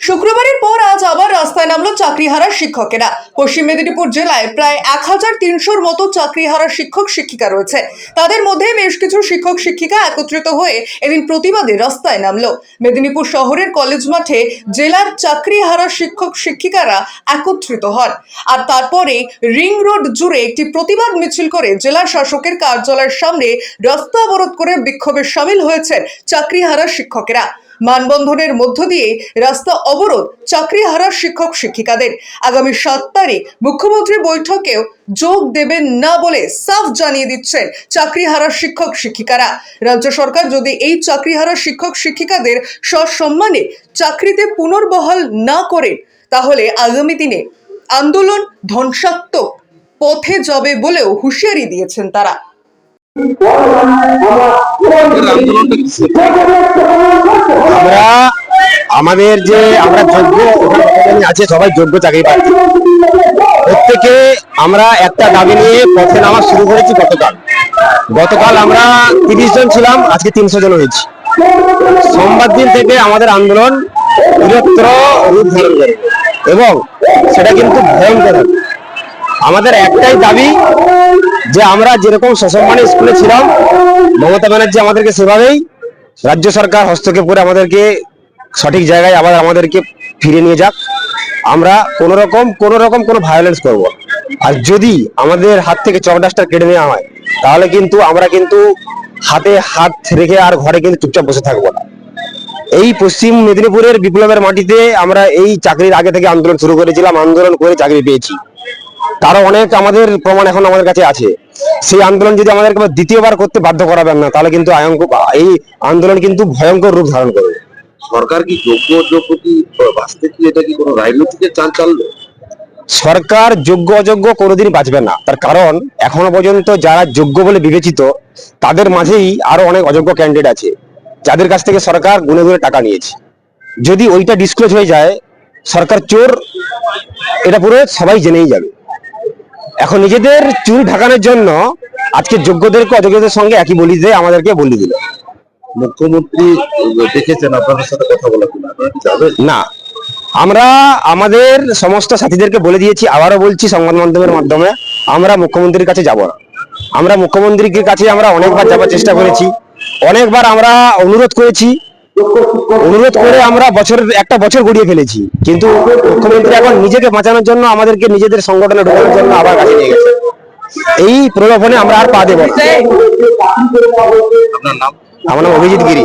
শুক্রবারের পর আজ আবার রাস্তায় নামলো চাকরিহারা শিক্ষকেরা। পশ্চিম মেদিনীপুর জেলায় প্রায় এক হাজার তিনশোর মতো চাকরিহারা শিক্ষক শিক্ষিকা রয়েছে। তাদের মধ্যে বেশ কিছু শিক্ষক শিক্ষিকা একত্রিত হয়ে এদিন প্রতিবাদে রাস্তায় নামলো। মেদিনীপুর শহরের কলেজ মাঠে জেলার চাকরিহারা শিক্ষক শিক্ষিকারা একত্রিত হন। আর তারপরে রিং রোড জুড়ে একটি প্রতিবাদ মিছিল করে জেলা শাসকের কার্যালয়ের সামনে রাস্তা অবরোধ করে বিক্ষোভে সামিল হয়েছেন চাকরিহারা শিক্ষকেরা। মানবন্ধনের মধ্য দিয়ে রাস্তা অবরোধ চাকরিহারা শিক্ষক শিক্ষিকাদের। আগামী সাত তারিখ মুখ্যমন্ত্রী বৈঠকেও যোগ দেবেন না বলে সাফ জানিয়ে দিচ্ছেন চাকরি চাকরিহারা শিক্ষক শিক্ষিকারা। রাজ্য সরকার যদি এই চাকরি চাকরিহারা শিক্ষক শিক্ষিকাদের সসম্মানে চাকরিতে পুনর্বহাল না করেন তাহলে আগামী দিনে আন্দোলন ধ্বংসাত্মক পথে যাবে বলেও হুঁশিয়ারি দিয়েছেন তারা। আমরা আমাদের যে আমরা যোগ্য আছে সবাই যোগ্য চাকরি পাচ্ছি। প্রত্যেকে আমরা একটা দাবি নিয়ে পথে নামা শুরু করেছি গতকাল। গতকাল আমরা তিরিশ জন ছিলাম, আজকে তিনশো জন হয়েছি। সোমবার দিন থেকে আমাদের আন্দোলন বৃহত্তর রূপ ধারণ করে এবং সেটা কিন্তু ভয়ঙ্কর আমাদের একটাই দাবি যে আমরা যেরকম সসম্মানে স্কুলে ছিলাম, মমতা ব্যানার্জি আমাদেরকে সেভাবেই রাজ্য সরকার হস্তক্ষেপ করে আমাদেরকে সঠিক জায়গায় আবার আমাদেরকে ফিরে নিয়ে যাক। আমরা কোন রকম কোন রকম কোনো ভায়োলেন্স করব। আর যদি আমাদের হাত থেকে চক ডাস্টার কেটে নেওয়া হয়, তাহলে কিন্তু আমরা কিন্তু হাতে হাত রেখে আর ঘরে কিন্তু চুপচাপ বসে থাকব না। এই পশ্চিম মেদিনীপুরের বিপ্লবের মাটিতে আমরা এই চাকরির আগে থেকে আন্দোলন শুরু করেছিলাম, আন্দোলন করে চাকরি পেয়েছি। তারও অনেক আমাদের প্রমাণ এখন আমাদের কাছে আছে। সেই আন্দোলন যদি আমাদেরকে দ্বিতীয়বার করতে বাধ্য করাবেন না তাহলে কিন্তু এই আন্দোলন কিন্তু ভয়ঙ্কর রূপ ধারণ করবে। সরকার কি যোগ্য যোগ্য কি বাঁচতে কি এটা কি কোনো রাজনৈতিকের চাল চাললো সরকার যোগ্য অযোগ্য কোনোদিন বাঁচবে না। তার কারণ এখনও পর্যন্ত যারা যোগ্য বলে বিবেচিত তাদের মাঝেই আরও অনেক অযোগ্য ক্যান্ডিডেট আছে। যাদের কাছ থেকে সরকার গুনে গুনে টাকা নিয়েছে। যদি ওইটা ডিসক্লোজ হয়ে যায় সরকার চোর এটা পুরো সবাই জেনেই যাবে। এখন নিজেদের চুল ঢাকানোর জন্য আজকে যোগ্যদেরকে অযোগ্যদের সঙ্গে একই বলি দিয়ে আমাদেরকে বলি দিল। মুখ্যমন্ত্রী দেখেছেন আপনাদের সাথে কথা যাবেন? না। আমরা আমাদের সমস্ত সাথীদেরকে বলে দিয়েছি আবারও বলছি সংবাদ মাধ্যমের মাধ্যমে আমরা মুখ্যমন্ত্রীর কাছে যাব না। আমরা মুখ্যমন্ত্রীর কাছে আমরা অনেকবার যাবার চেষ্টা করেছি। অনেকবার আমরা অনুরোধ করেছি অনুরোধ করে আমরা বছরের একটা বছর গড়িয়ে ফেলেছি। কিন্তু মুখ্যমন্ত্রী এখন নিজেকে বাঁচানোর জন্য আমাদেরকে নিজেদের সংগঠনে ঢোকানোর জন্য আবার কাছে নিয়ে গেছে। এই প্রলোভনে আমরা আর পা দেব আমার নাম অভিজিৎ গিরি।